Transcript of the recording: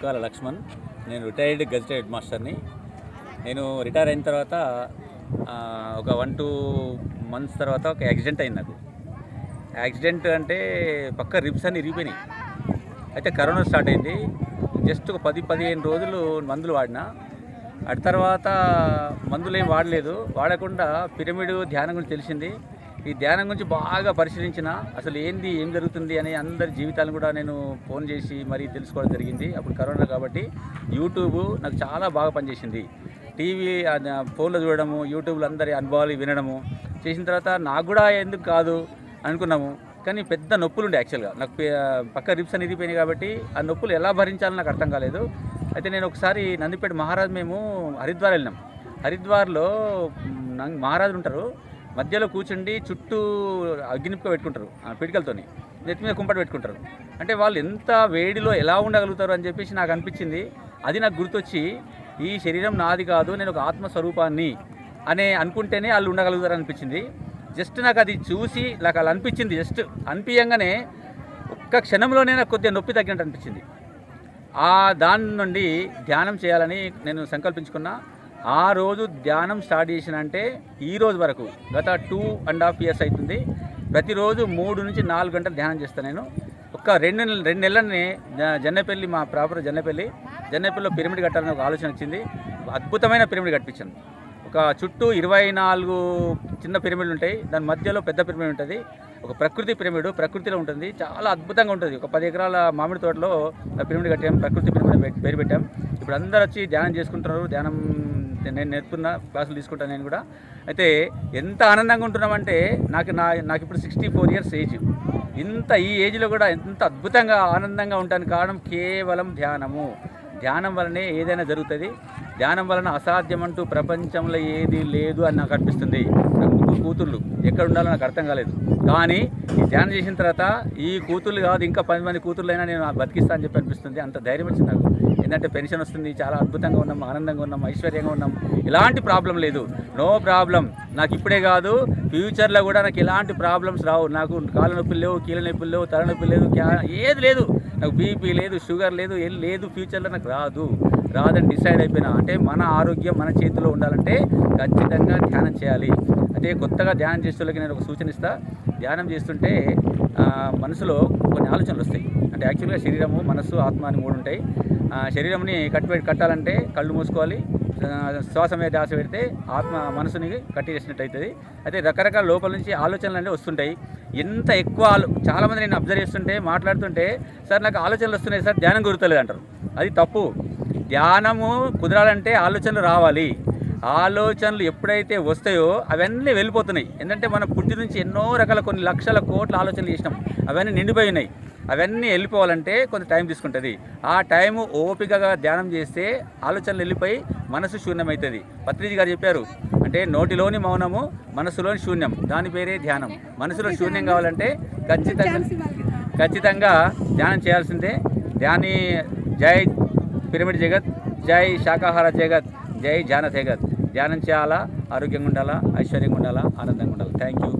దుకాల లక్ష్మణ్. నేను retired gazetted head మాస్టర్ని నేను రిటైర్ అయిన తర్వాత ఒక వన్ టూ మంత్స్ తర్వాత ఒక యాక్సిడెంట్ అయింది నాకు. యాక్సిడెంట్ అంటే పక్క రిబ్స్ అన్ని ఇరిగిపోయినాయి. అయితే కరోనా స్టార్ట్ అయింది. జస్ట్ ఒక పది పదిహేను రోజులు మందులు వాడినా. అటు తర్వాత మందులు ఏం వాడలేదు. వాడకుండా పిరమిడ్ ధ్యానం గురించి తెలిసింది. ఈ ధ్యానం గురించి బాగా పరిశీలించిన అసలు ఏంది ఏం జరుగుతుంది అని అందరి జీవితాలను కూడా నేను ఫోన్ చేసి మరీ తెలుసుకోవడం జరిగింది. అప్పుడు కరోనా కాబట్టి యూట్యూబ్ నాకు చాలా బాగా పనిచేసింది. టీవీ ఫోన్లో చూడడము యూట్యూబ్లో అందరి అనుభవాలు వినడము చేసిన తర్వాత నాకు కూడా ఎందుకు కాదు అనుకున్నాము. కానీ పెద్ద నొప్పులు ఉండే యాక్చువల్గా నాకు పక్క రిప్స్ అని ఇరిగిపోయినాయి కాబట్టి ఆ నొప్పులు ఎలా భరించాలో నాకు అర్థం కాలేదు. అయితే నేను ఒకసారి నందిపేట మహారాజ్ మేము హరిద్వార్ వెళ్ళినాం. హరిద్వార్లో మ్, మహారాజులు ఉంటారు. మధ్యలో కూర్చుండి చుట్టూ అగ్నిపుక పెట్టుకుంటారు ఆ పిడికలతోని. నెత్తి మీద కుంపట పెట్టుకుంటారు. అంటే వాళ్ళు ఎంత వేడిలో ఎలా ఉండగలుగుతారు అని చెప్పేసి నాకు అనిపించింది. అది నాకు గుర్తొచ్చి ఈ శరీరం నాది కాదు నేను ఒక ఆత్మస్వరూపాన్ని అనే అనుకుంటేనే వాళ్ళు ఉండగలుగుతారు అనిపించింది. జస్ట్ నాకు అది చూసి నాకు అలా అనిపించింది. జస్ట్ అనిపించగానే ఒక్క క్షణంలోనే నాకు కొద్దిగా నొప్పి తగ్గినట్టు అనిపించింది. ఆ దాని నుండి ధ్యానం చేయాలని నేను సంకల్పించుకున్నా. ఆ రోజు ధ్యానం స్టార్ట్ చేసినంటే ఈ రోజు వరకు గత టూ అండ్ హాఫ్ ఇయర్స్ అవుతుంది ప్రతిరోజు మూడు నుంచి నాలుగు గంటలు ధ్యానం చేస్తాను నేను. ఒక రెండు నెలలు రెండు నెలలని జన్నపల్లి మా ప్రాపర్ జన్నపల్లి జన్నపల్లిలో పిరమిడ్ కట్టాలని ఒక ఆలోచన వచ్చింది. అద్భుతమైన పిరమిడ్ కట్టించాను. ఒక చుట్టూ ఇరవై నాలుగు చిన్న పిరమిడ్లు ఉంటాయి. దాని మధ్యలో పెద్ద పిరమిడ్ ఉంటుంది. ఒక ప్రకృతి పిరమిడ్ ప్రకృతిలో ఉంటుంది. చాలా అద్భుతంగా ఉంటుంది. ఒక పది ఎకరాల మామిడి తోటలో పిరమిడ్ కట్టాం ప్రకృతి పిరమిడ్ పేరు పెట్టాం. ఇప్పుడు అందరు వచ్చి ధ్యానం చేసుకుంటున్నారు. ధ్యానం నేను నేర్పుకున్న క్లాసులు తీసుకుంటాను నేను కూడా. అయితే ఎంత ఆనందంగా ఉంటున్నామంటే నాకు నా నాకు ఇప్పుడు సిక్స్టీ ఫోర్ ఇయర్స్ ఏజ్ ఇంత ఈ ఏజ్లో కూడా ఎంత అద్భుతంగా ఆనందంగా ఉండడానికి కారణం కేవలం ధ్యానము. ధ్యానం వలనే ఏదైనా జరుగుతుంది. ధ్యానం వలన అసాధ్యం అంటూ ప్రపంచంలో ఏది లేదు అని నాకు అనిపిస్తుంది. నాకు ముగ్గురు కూతుర్లు ఎక్కడ ఉండాలో నాకు అర్థం కాలేదు. కానీ ఈ ధ్యానం చేసిన తర్వాత ఈ కూతుర్లు కాదు ఇంకా పది మంది కూతుర్లైనా నేను బతికిస్తా అని చెప్పి అనిపిస్తుంది. అంత ధైర్యం వచ్చింది నాకు. ఏంటంటే పెన్షన్ వస్తుంది చాలా అద్భుతంగా ఉన్నాం ఆనందంగా ఉన్నాం ఐశ్వర్యంగా ఉన్నాం. ఎలాంటి ప్రాబ్లం లేదు. No problem. నాకు ఇప్పుడే కాదు ఫ్యూచర్లో కూడా నాకు ఎలాంటి ప్రాబ్లమ్స్ రావు. నాకు కాళ్ళ నొప్పులు లేవు కీళ్ళ నొప్పులు లేవు తల లేదు ఏది లేదు. నాకు బీపీ లేదు షుగర్ లేదు ఏం లేదు ఫ్యూచర్లో నాకు రాదు. రాదని డిసైడ్ అయిపోయినా. అంటే మన ఆరోగ్యం మన చేతిలో ఉండాలంటే ఖచ్చితంగా ధ్యానం చేయాలి. అదే కొత్తగా ధ్యానం చేసేవాళ్ళకి నేను ఒక సూచన ఇస్తా. ధ్యానం చేస్తుంటే మనసులో కొన్ని ఆలోచనలు వస్తాయి. అంటే యాక్చువల్గా శరీరము మనస్సు ఆత్మ అని మూడు ఉంటాయి. శరీరంని కట్టి కట్టాలంటే కళ్ళు మూసుకోవాలి. శ్వాస మీద ధ్యాస పెడితే ఆత్మ మనసుని కట్టి చేసినట్టు అవుతుంది అయితే రకరకాల లోపల నుంచి ఆలోచనలు అనేవి వస్తుంటాయి. ఎంత ఎక్కువ చాలామంది నేను అబ్జర్వ్ చేస్తుంటే మాట్లాడుతుంటే సార్ నాకు ఆలోచనలు వస్తున్నాయి సార్ ధ్యానం కుదురుతలేదు అంటారు. అది తప్పు. ధ్యానము కుదరాలంటే ఆలోచనలు రావాలి. ఆలోచనలు ఎప్పుడైతే వస్తాయో అవన్నీ వెళ్ళిపోతున్నాయి. ఎందుకంటే మన పుట్టి నుంచి ఎన్నో రకాల కొన్ని లక్షల కోట్ల ఆలోచనలు చేసినాం. అవన్నీ నిండిపోయి ఉన్నాయి. అవన్నీ వెళ్ళిపోవాలంటే కొంత టైం తీసుకుంటుంది. ఆ టైము ఓపికగా ధ్యానం చేస్తే ఆలోచనలు వెళ్ళిపోయి మనసు శూన్యమవుతుంది పత్రిజీ గారు చెప్పారు అంటే నోటిలోని మౌనము మనసులోని శూన్యం. దాని పేరే ధ్యానం. మనసులో శూన్యం కావాలంటే ఖచ్చితంగా ఖచ్చితంగా ధ్యానం చేయాల్సిందే. ధ్యాని జై పిరమిడ్ జగత్ జై శాకాహార జగత్ జై ధ్యాన జగత్. ధ్యానం చేయాలా? ఆరోగ్యంగా ఉండాలా? ఐశ్వర్యంగా ఉండాలా? ఆనందంగా ఉండాలి? Thank you